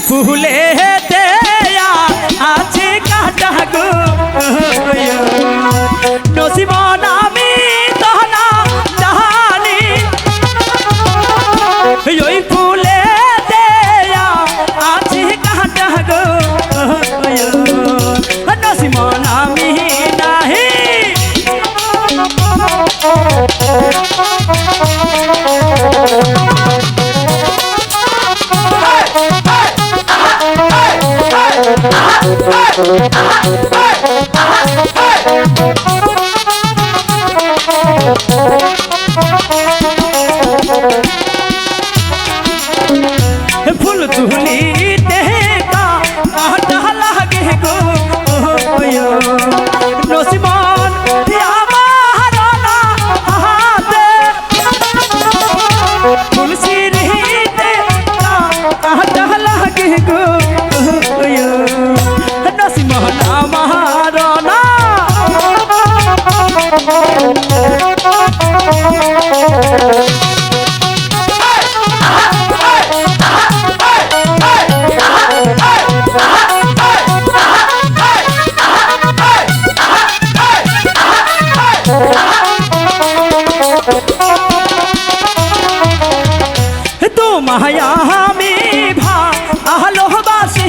फूले दे आज का माया हमीभा आलोहबासी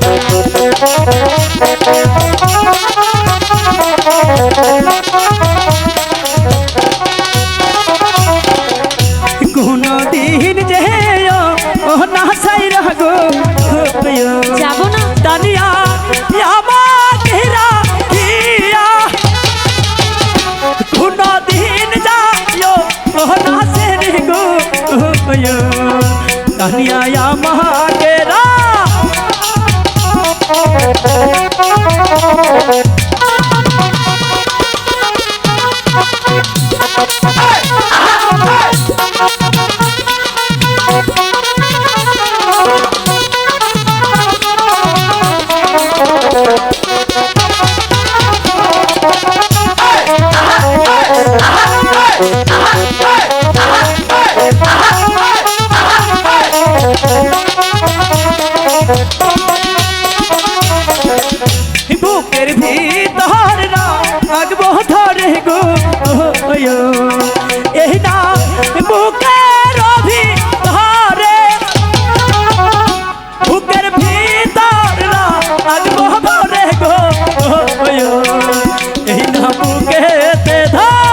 Thank বুকের ভিতর রাখব প্রিয় এই না বুকের অভিধারে। বুকের ভিতর রাখব ভরে গো এই না বুকেতে ধর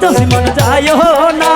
তুমি মন যায় না।